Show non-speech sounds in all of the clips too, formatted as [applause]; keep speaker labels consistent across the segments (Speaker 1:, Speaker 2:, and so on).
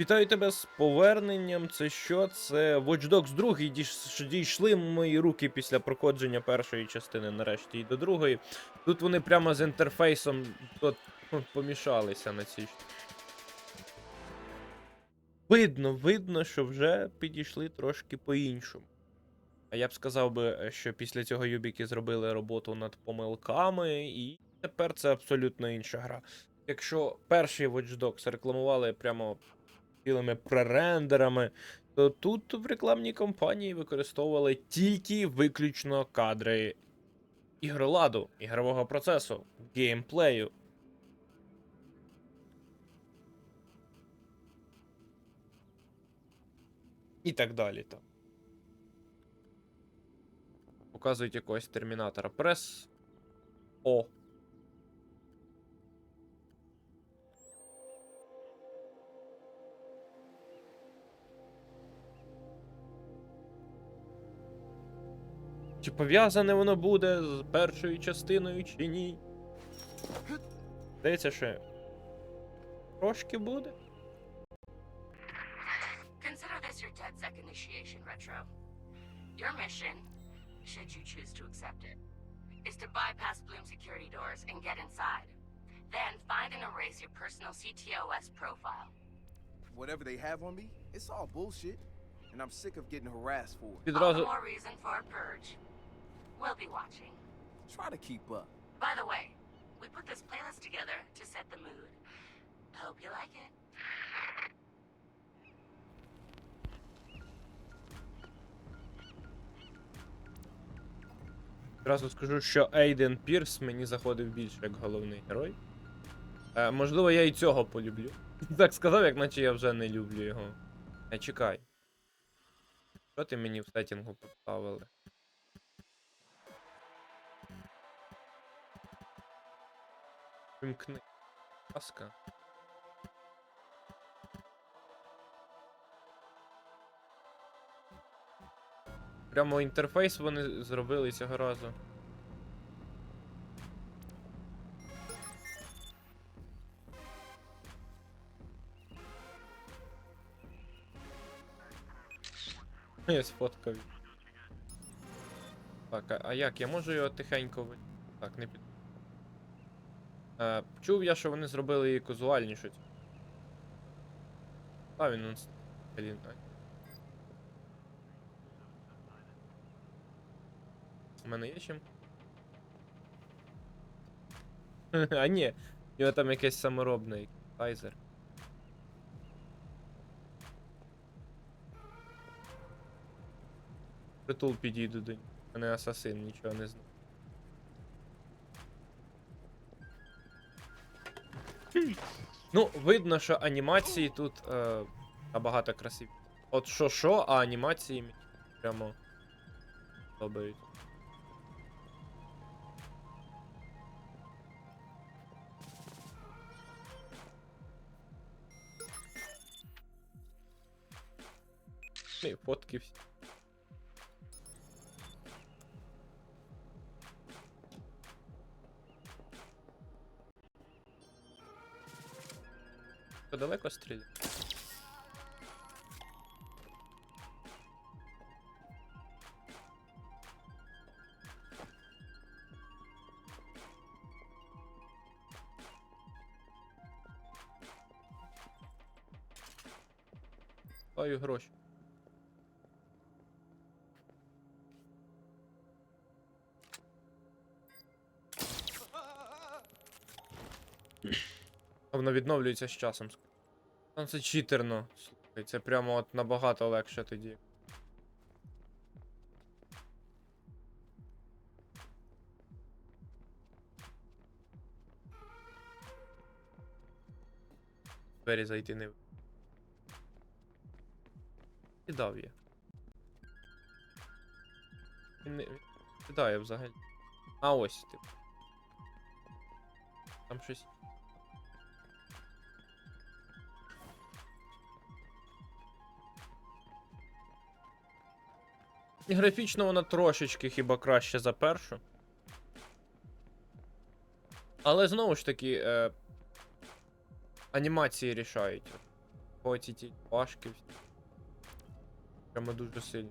Speaker 1: Вітаю тебе з поверненням. Це що? Це Watch Dogs 2. Дійш- Дійшли мої руки після проходження першої частини, нарешті, і до другої. Тут вони прямо з інтерфейсом от, ну, помішалися на цій. Видно, видно, що вже підійшли трошки по-іншому. А я б сказав би, що після цього Юбіки зробили роботу над помилками, і тепер це абсолютно інша гра. Якщо перший Watch Dogs рекламували прямо цілими пререндерами, то тут в рекламній кампанії використовували тільки виключно кадри ігроладу, ігрового процесу, геймплею. І так далі. Там. Показують якогось термінатора. Прес. О. Чи пов'язане воно буде з першою частиною, чи ні? Здається, що трошки буде.
Speaker 2: Consider this your DedSec initiation, Retro. Your mission, should you choose to accept it, is to bypass Bloom security doors and get inside. Then find and erase your personal CTOS profile.
Speaker 3: Whatever they have on me, it's all bullshit. And I'm sick of getting harassed for it.
Speaker 2: All the more reason for a purge. We'll be watching.
Speaker 3: Try to keep up.
Speaker 2: By the way, we put this playlist together to set the mood. Hope you like it.
Speaker 1: Одразу скажу, що Ейден Пірс мені заходив більше як головний герой. Е, можливо, я і цього полюблю. [laughs] Так сказав, як наче я вже не люблю його. Е, чекай. Що ти мені в сеттінгу поставили? Вимкни. Будь ласка. Прямо інтерфейс вони зробили цього разу. Я сфоткав. Так, а, як? Я можу його тихенько. Так, не під. Е, чув я, що вони зробили її казуальнішу. А він он. У мене є чим? [laughs] а ні, у нього там якесь саморобне тайзер. Притул підійду до. Мене асасин, нічого не знаю. Ну, видно, що анімації тут е, набагато красиві. От що що, а анімації мені прямо подобають. Ну, фотки всі. Далеко стріляє? Даю гроші. Воно відновлюється з часом. Ну це читерно. Слухай, це прямо от набагато легше тоді. Двері зайти не. Кидав я. Він не. Кидає взагалі. А ось типу. Там щось. І Графічно вона трошечки хіба краще за першу. Але знову ж таки, е, анімації рішають. Оці ті пашки. Прямо дуже сильно.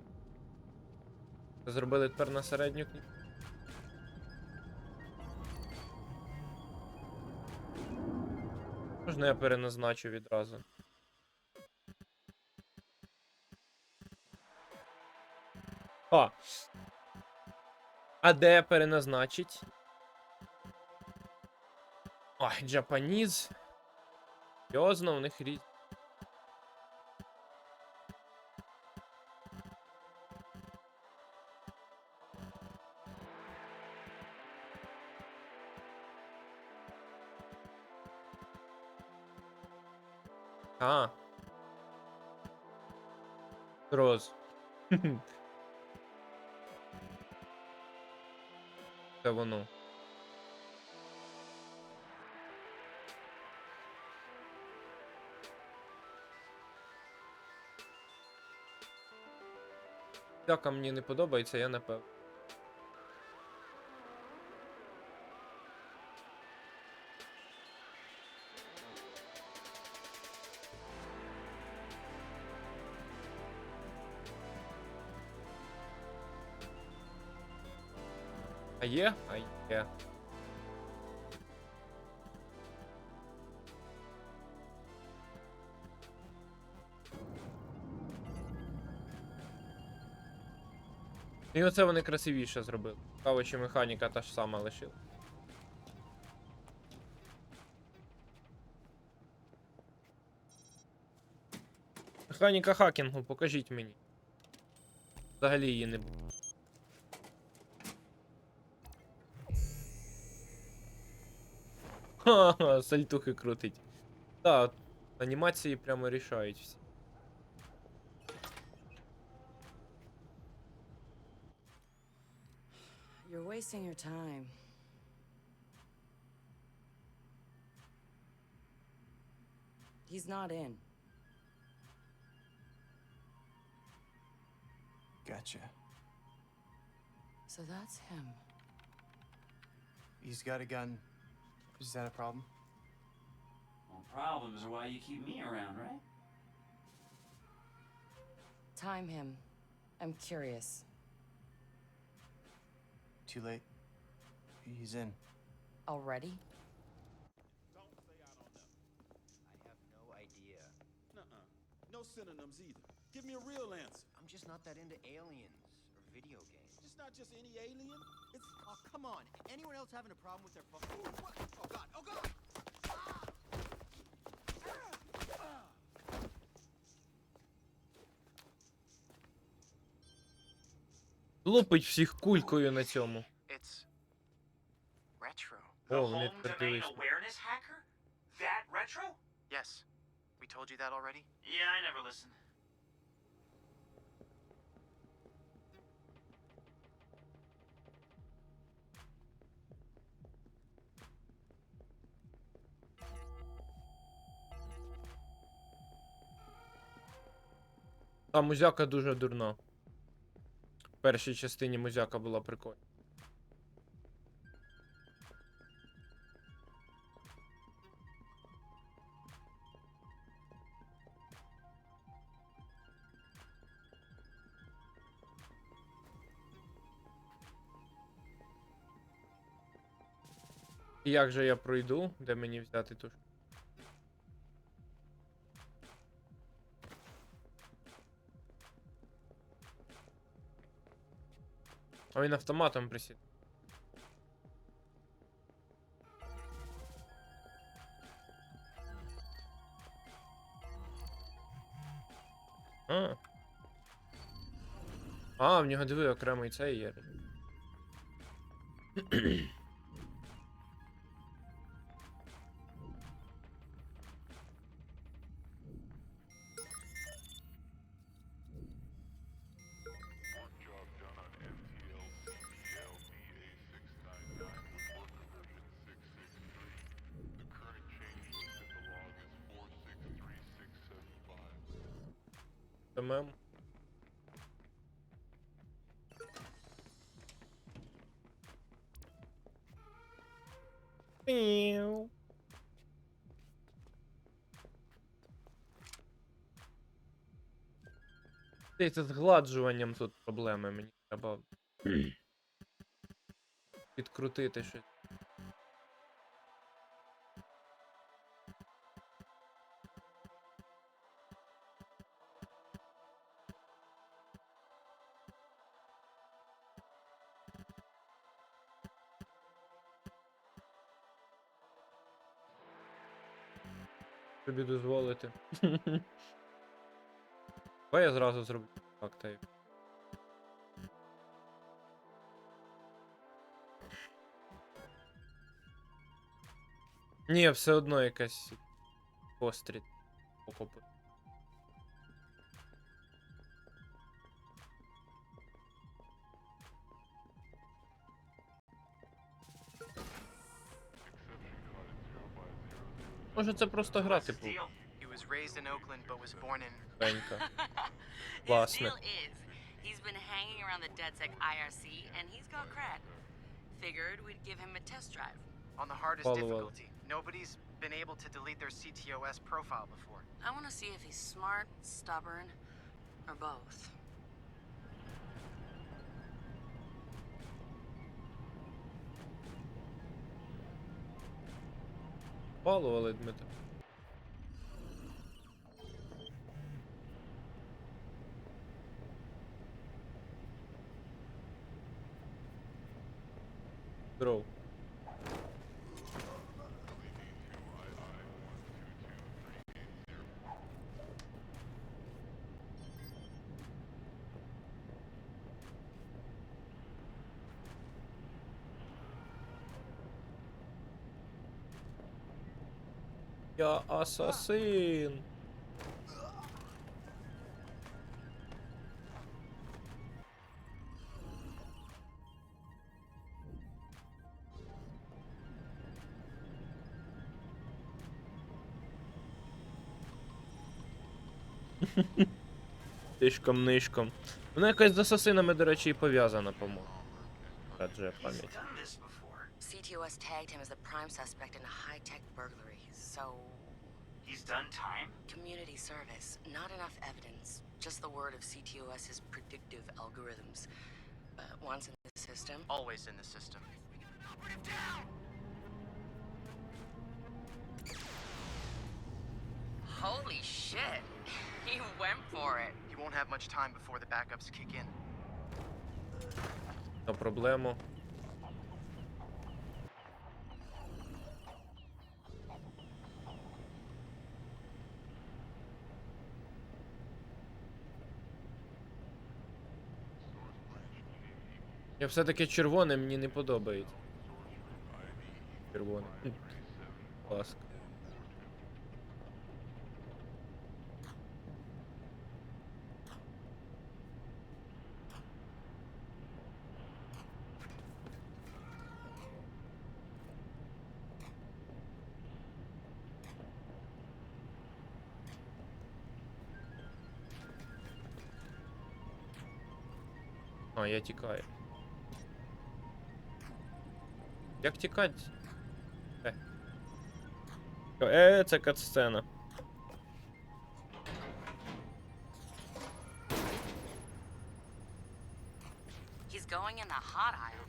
Speaker 1: Зробили тепер на середню книгу. Можна я переназначу відразу. О! А де переназначить? Ой, Джапаніз. Серйозно, у них різ. А. Роз. [laughs] Це воно. Яка мені не подобається, я напевно. Є? А є. І оце вони красивіше зробили. Цікаво, що механіка та ж сама лишила. Механіка хакінгу, покажіть мені. Взагалі її не було. Ха-ха, сальтухи крутить. Так, анімації прямо рішають всі.
Speaker 2: You're wasting your time. He's not in.
Speaker 4: Gotcha.
Speaker 2: So that's him.
Speaker 4: He's got a gun. Is that a problem?
Speaker 5: Well, problems are why you keep me around, right?
Speaker 2: Time him. I'm curious.
Speaker 4: Too late. He's in.
Speaker 2: Already?
Speaker 6: Don't say I don't know. I have no idea.
Speaker 7: Nuh-uh. No synonyms either. Give me a real answer.
Speaker 6: I'm just not that into aliens or video games.
Speaker 7: It's not just any alien. It's
Speaker 6: Oh, come on. Anyone else having a problem with their phone? Ooh, what? Oh, God. Oh, God.
Speaker 1: Лупить всіх кулькою на цьому.
Speaker 6: It's retro.
Speaker 1: О, вони тепер дивись.
Speaker 5: awareness hacker? That retro?
Speaker 6: Yes. We told you that already?
Speaker 5: Yeah, I never listened.
Speaker 1: А музяка дуже дурна. В першій частині музяка була прикольна. І як же я пройду? Де мені взяти ту? ш- А він автоматом присід. А. А, в нього диви окремий цей є. ММ. Піу. Здається, з гладжуванням тут проблеми мені треба підкрутити щось. Тобі дозволити. [laughs] Давай я зразу зроблю так, та й. Ні, все одно якась постріт. Окопи. Може це просто гра,
Speaker 5: What's the
Speaker 1: типу,
Speaker 5: deal?
Speaker 6: He was raised in Oakland but was born in.
Speaker 1: пенька.
Speaker 2: His [laughs]
Speaker 1: Классно.
Speaker 2: deal is, he's been hanging around the DedSec IRC, and he's got cred. Figured we'd give him a test drive.
Speaker 6: On the hardest
Speaker 1: Follow up.
Speaker 6: difficulty. Nobody's been able to delete their CTOS profile before.
Speaker 2: I want to see if he's smart, stubborn, or both.
Speaker 1: Балували, Дмитро. Здоров. Я асасин. [laughs] Тишком нишком. Вона якась з асасинами, до речі, і пов'язана, по-моєму. Радже
Speaker 5: He's
Speaker 1: пам'ять.
Speaker 5: done this before.
Speaker 2: CTOS tagged him as the prime suspect in a high-tech burglary, so
Speaker 5: He's done time?
Speaker 2: community service. Not enough evidence. Just the word of CTOS's predictive algorithms. But once in the system,
Speaker 6: Always in the system.
Speaker 2: holy shit, [laughs] he went for it.
Speaker 6: He won't have much time before the backups kick in.
Speaker 1: На проблему. Я все-таки червоне мені не подобається. Червоне. Хм. Ласка. А, я тікаю. Як тікати? Е. Е, це катсцена.
Speaker 2: He's going in the hot aisle.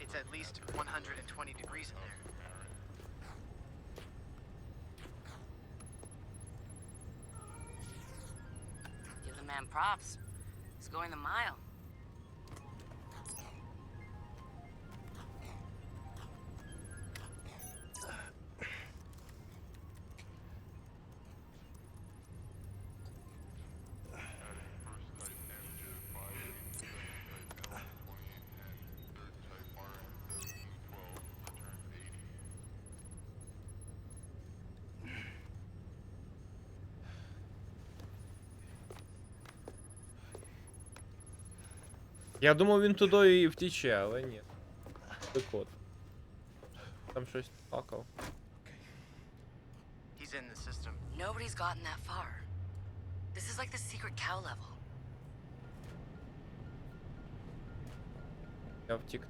Speaker 6: It's at least 120 degrees in there.
Speaker 2: Give the man props. He's going the mile.
Speaker 1: Я думав, він туди і втіче, але ні. Прикот. Там щось пакав.
Speaker 6: He's in the system.
Speaker 2: Nobody's gotten that far. This is like the secret cow level.
Speaker 1: Я втік